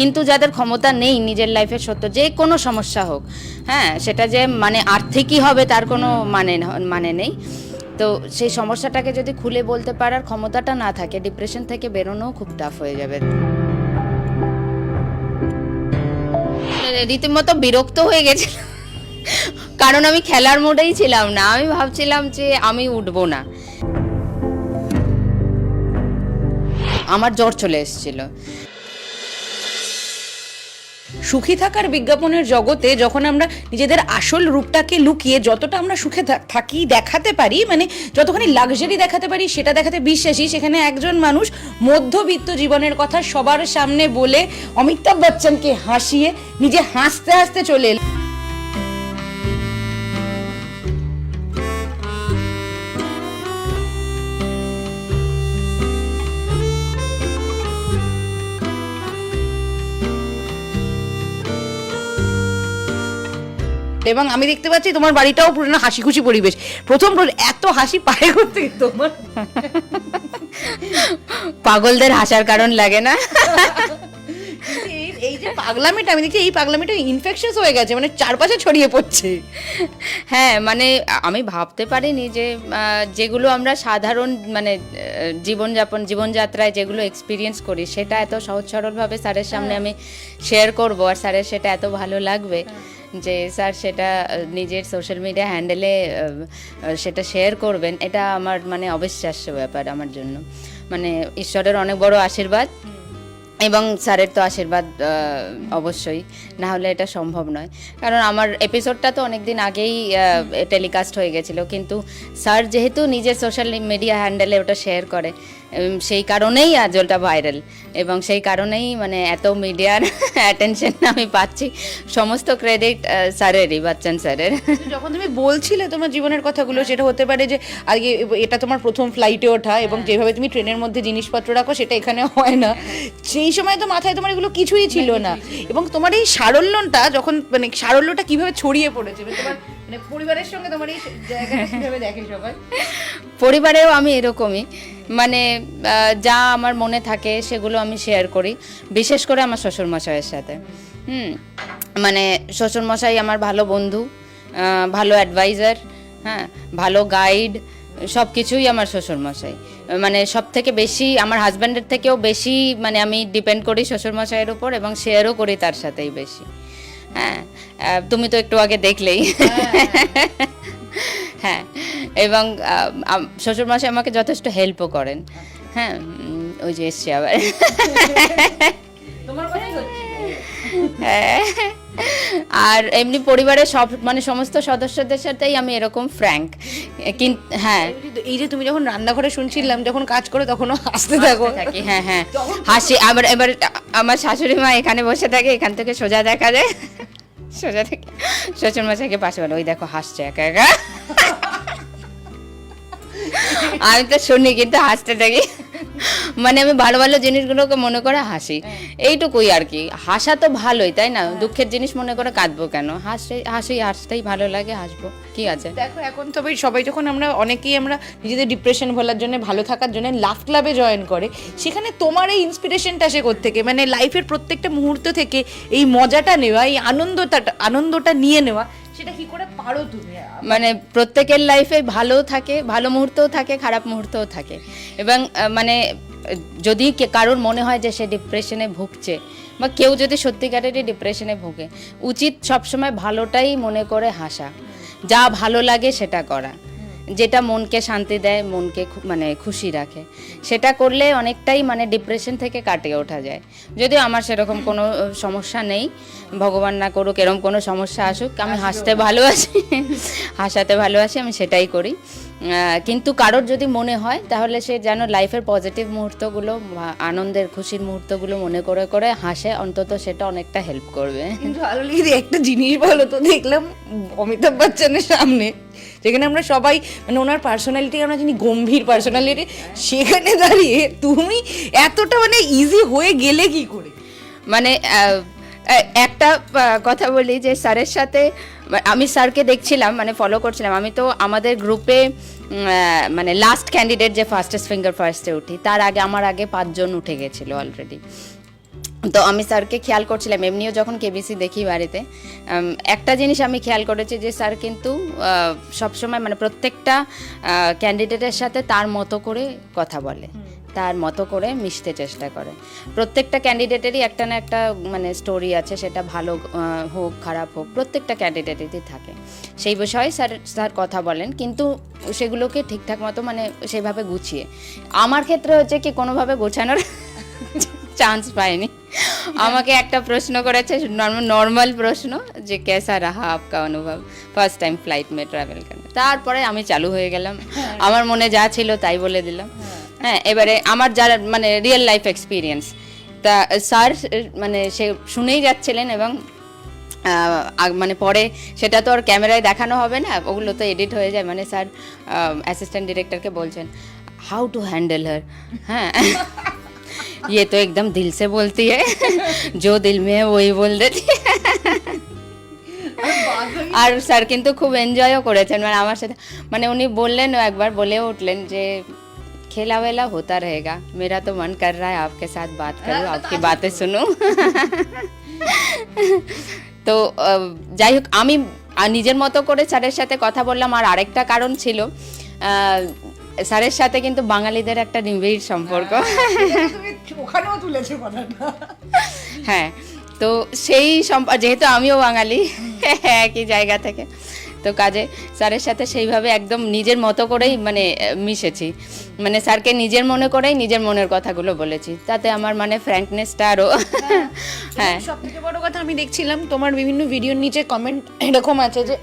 কিন্তু যাদের ক্ষমতা নেই নিজের লাইফের সত্য, যে কোনো সমস্যা হোক হ্যাঁ সেটা যে মানে আর্থিকই হবে তার কোনো মানে মানে নেই। তো সেই সমস্যাটাকে যদি খুলে বলতে পারার ক্ষমতাটা না থাকে ডিপ্রেশন থেকে বেরোনোও খুব টাফ হয়ে যাবে। রীতিমতো বিরক্ত হয়ে গেছিল। কারণ আমি খেলার মোডেই ছিলাম না, আমি ভাবছিলাম যে আমি উঠবো না। আমার জ্বর চলে এসেছিল। সুখী থাকার বিজ্ঞাপনের জগতে যখন আমরা নিজেদের আসল রূপটাকে লুকিয়ে যতটা আমরা সুখে থাকি, দেখাতে পারি মানে যতখানি লাক্সারি দেখাতে পারি, সেটা দেখাতে বিশ্বাসী, সেখানে একজন মানুষ মধ্যবিত্ত জীবনের কথা সবার সামনে বলে অমিতাভ বচ্চনকে হাসিয়ে নিজে হাসতে হাসতে চলে এলেন। এবং আমি দেখতে পাচ্ছি তোমার বাড়িটাও পুরো হাসি খুশি পরিবেশ। প্রথম এত হাসি পায়ে করতে তোমার? পাগলদের হাসার কারণ লাগে না? এই- যে পাগলামিটা আমি দেখছি এই পাগলামিটা ইনফেকশন হয়ে গেছে মানে চারপাশে ছড়িয়ে পড়ছে। হ্যাঁ মানে আমি ভাবতে পারিনি যে যেগুলো আমরা সাধারণ মানে জীবনযাপন জীবনযাত্রায় যেগুলো এক্সপিরিয়েন্স করি সেটা এত সহজ সরলভাবে স্যারের সামনে আমি শেয়ার করব আর স্যারের সেটা এত ভালো লাগবে। যে স্যার সেটা নিজের সোশ্যাল মিডিয়া হ্যান্ডেলে সেটা শেয়ার করবেন। এটা আমার মানে অবিশ্বাস্য ব্যাপার আমার জন্য। মানে ঈশ্বরের অনেক বড় আশীর্বাদ এবং স্যারের তো আশীর্বাদ অবশ্যই। না হলে এটা সম্ভব নয়। কারণ আমার এপিসোডটা তো অনেক দিন আগেই টেলিকাস্ট হয়ে গেছিল। কিন্তু স্যার যেহেতু নিজের সোশ্যাল মিডিয়া হ্যান্ডেলে ওটা শেয়ার করে সেই কারণেই আজ ওটা ভাইরাল এবং সেই কারণেই মানে এত মিডিয়ার অ্যাটেনশন আমি পাচ্ছি। সমস্ত ক্রেডিট স্যারেরই বাচ্চান স্যারের। যখন তুমি বলছিলে তোমার জীবনের কথাগুলো সেটা হতে পারে যে আজকে এটা তোমার প্রথম ফ্লাইটে ওঠা এবং যেভাবে তুমি ট্রেনের মধ্যে জিনিসপত্র রাখো সেটা এখানে হয় না। সেই সময় তো মাথায় তোমার এগুলো কিছুই ছিল না। এবং তোমার এই সারল্যটা যখন মানে সারল্যটা কীভাবে ছড়িয়ে পড়েছে মানে তোমার মানে পরিবারের সঙ্গে তোমার এই জায়গাটা কীভাবে দেখে সবাই? পরিবারেও আমি এরকমই। মানে যা আমার মনে থাকে সেগুলো আমি শেয়ার করি। বিশেষ করে আমার শ্বশুরমশাইয়ের সাথে। হুম? মানে শ্বশুরমশাই আমার ভালো বন্ধু ভালো অ্যাডভাইজার হ্যাঁ? ভালো গাইড সব কিছুই আমার শ্বশুরমশাই। মানে সব থেকে বেশি আমার হাজব্যান্ডের থেকেও বেশি মানে আমি ডিপেন্ড করি শ্বশুরমশাইয়ের উপর এবং শেয়ারও করি তার সাথেই বেশি। হ্যাঁ তুমি তো একটু আগে দেখলেই। হ্যাঁ। এবং আহ, আম- শ্বশুরমশাই আমাকে যথেষ্ট হেল্পও করেন। হ্যাঁ ওই যে এসছে আবার। হ্যাঁ। আর এমনি পরিবারের সব মানে সমস্ত সদস্যদের সাথেই আমি এরকম ফ্র্যাঙ্ক কিন্তু হ্যাঁ। এই যে তুমি যখন রান্নাঘরে শুনছিলাম যখন কাজ করো তখনও হাসতে থাকো। থাকি হ্যাঁ হ্যাঁ। হাসি আবার এবার আমার শাশুড়ি মা এখানে বসে থাকে এখান থেকে সোজা দেখা যায়। সোজা থেকে শ্বশুর মশাইকে পাশে বলে ওই দেখো হাসছে একা একা। আমি তো শুনি কিন্তু হাসতে থাকি। মানে আমি ভালো ভালো জিনিসগুলোকে মনে করে হাসি। এইটুকুই আর কি। হাসা তো ভালোই, তাই না? দুঃখের জিনিস মনে করে কাঁদবো কেন? হাসে হাসি, হাসতেই ভালো লাগে, হাসবো। কি আছে? দেখো, এখন তো তবে সবাই যখন আমরা, অনেকেই আমরা নিজেদের ডিপ্রেশন ভোলার জন্য, ভালো থাকার জন্য লাভ ক্লাবে জয়েন করে, সেখানে তোমার এই ইন্সপিরেশনটা সে থেকে মানে লাইফের প্রত্যেকটা মুহূর্ত থেকে এই মজাটা নেওয়া, এই আনন্দটা আনন্দটা নিয়ে নেওয়া সেটা কি করে পারো তুমি? মানে প্রত্যেকের লাইফে ভালো থাকে, ভালো মুহূর্তও থাকে, খারাপ মুহূর্তও থাকে। এবং মানে যদি কারোর মনে হয় যে সে ডিপ্রেশনে ভুগছে, বা কেউ যদি সত্যিকারেরই ডিপ্রেশনে ভোগে, উচিত সবসময় ভালোটাই মনে করে হাসা। যা ভালো লাগে সেটা করা। যেটা মনকে শান্তি দেয় মনকে মানে খুশি রাখে। সেটা করলে অনেকটাই মানে ডিপ্রেশন থেকে কাটিয়ে ওঠা যায়। যদিও আমার সেরকম কোনো সমস্যা নেই। ভগবান না করুক এরকম কোনো সমস্যা আসুক আমি হাসতে ভালোবাসি হাসাতে ভালোবাসি আমি সেটাই করি। কিন্তু কারোর যদি মনে হয় তাহলে সে যেন লাইফের পজিটিভ মুহূর্তগুলো আনন্দের খুশির মুহূর্তগুলো মনে করে করে হাসে অন্তত সেটা অনেকটা হেল্প করবে। কিন্তু ভালো লেগে একটা জিনিস বলো তো দেখলাম অমিতাভ বচ্চনের সামনে যেখানে আমরা সবাই মানে ওনার পার্সোনালিটি আমরা জানি গম্ভীর পার্সোনালিটি সেখানে দাঁড়িয়ে তুমি এতটা মানে ইজি হয়ে গেলে কি করে? মানে একটা কথা বলি যে স্যারের সাথে, আমি স্যারকে দেখছিলাম মানে ফলো করছিলাম। আমি তো আমাদের গ্রুপে মানে লাস্ট ক্যান্ডিডেট যে ফার্স্টেস্ট ফিঙ্গার ফার্স্টে উঠি, তার আগে, আমার আগে পাঁচজন উঠে গেছিল অলরেডি তো আমি স্যারকে খেয়াল করছিলাম, এমনিও যখন কেবিসি দেখি বাড়িতে একটা জিনিস আমি খেয়াল করেছি যে স্যার কিন্তু সবসময় মানে প্রত্যেকটা ক্যান্ডিডেটের সাথে তার মতো করে কথা বলে। তার মতো করে মিশতে চেষ্টা করে। প্রত্যেকটা ক্যান্ডিডেটেরই একটা না একটা মানে স্টোরি আছে সেটা ভালো হোক খারাপ হোক প্রত্যেকটা ক্যান্ডিডেটেরই থাকে। সেই বিষয়ে স্যার স্যার কথা বলেন কিন্তু সেগুলোকে ঠিকঠাক মতো মানে সেভাবে গুছিয়ে। আমার ক্ষেত্রে হচ্ছে কি কোনোভাবে গোছানোর চান্স পাইনি। আমাকে একটা প্রশ্ন করেছে নর্মাল প্রশ্ন যে কেসা রাহা আপকা অনুভব? ফার্স্ট টাইম ফ্লাইট মে ট্রাভেল করতে তারপরে আমি চালু হয়ে গেলাম। আমার মনে যা ছিল তাই বলে দিলাম। হ্যাঁ এবারে আমার যারা মানে রিয়েল লাইফ এক্সপিরিয়েন্স তা স্যার মানে সে শুনেই যাচ্ছিলেন এবং আহ, আগ- মানে পরে সেটা তো আর ক্যামেরায় দেখানো হবে না ওগুলো তো এডিট হয়ে যায় মানে স্যার অ্যাসিস্ট্যান্ট ডিরেক্টরকে বলছেন হাউ টু হ্যান্ডেল হার হ্যাঁ ये तो एकदम दिल से बोलती है जो दिल में है वही बोल देती है আর স্যার কিন্তু খুব এনজয়ও করেছেন মানে আমার সাথে মানে উনি বললেন একবার বলেও উঠলেন যে खेला वेला होता रहेगा मेरा तो मन कर रहा है आपके साथ बात करूं आपकी बातें सुनूं তো আহ, যাই হোক আমি আহ, নিজের মতো করে স্যারের সাথে কথা বললাম আর আরেকটা কারণ ছিল আহ, স্যারের সাথে কিন্তু বাঙালিদের একটা নিবিড় সম্পর্ক ওখানেও তুলেছে কথাটা হ্যাঁ তো সেই সম্প- যেহেতু আমিও বাঙালি একই জায়গা থেকে তো কাজে স্যারের সাথে সেইভাবে একদম নিজের মতো করেই মানে মিশেছি। মানে স্যারকে নিজের মনে করেই নিজের মনের কথাগুলো বলেছি। তাতে আমার মানে ফ্র্যাঙ্কনেসটা আরও হ্যাঁ। সব থেকে বড় কথা আমি দেখছিলাম তোমার বিভিন্ন ভিডিওর নিচে কমেন্ট এরকম আছে যে